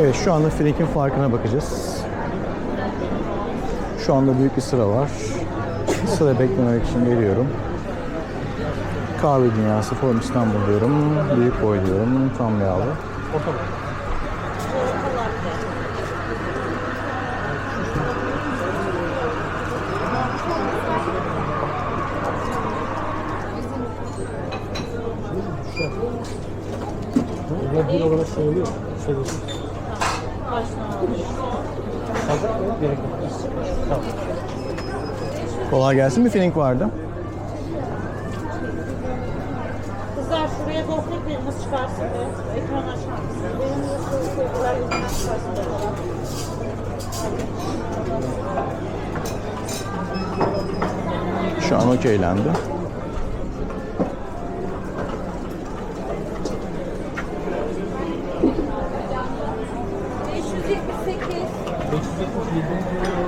Evet şu anda Frank'in farkına bakacağız. Şu anda büyük bir sıra var. Sıra beklemek için geliyorum. Kahve Dünyası Forum İstanbul diyorum. Büyük boy diyorum. Tam yağlı. Bunlar bir olarak şey oluyor. Kolay gelsin. Bir Frank vardı. Kızlar şuraya gofret biriniz çıkarsın be. Ekran açar mısın? Benim de soru sorular yüzünden çıkarsın be falan. Şu an okeylendi. Beş yüz yetmiş yedi.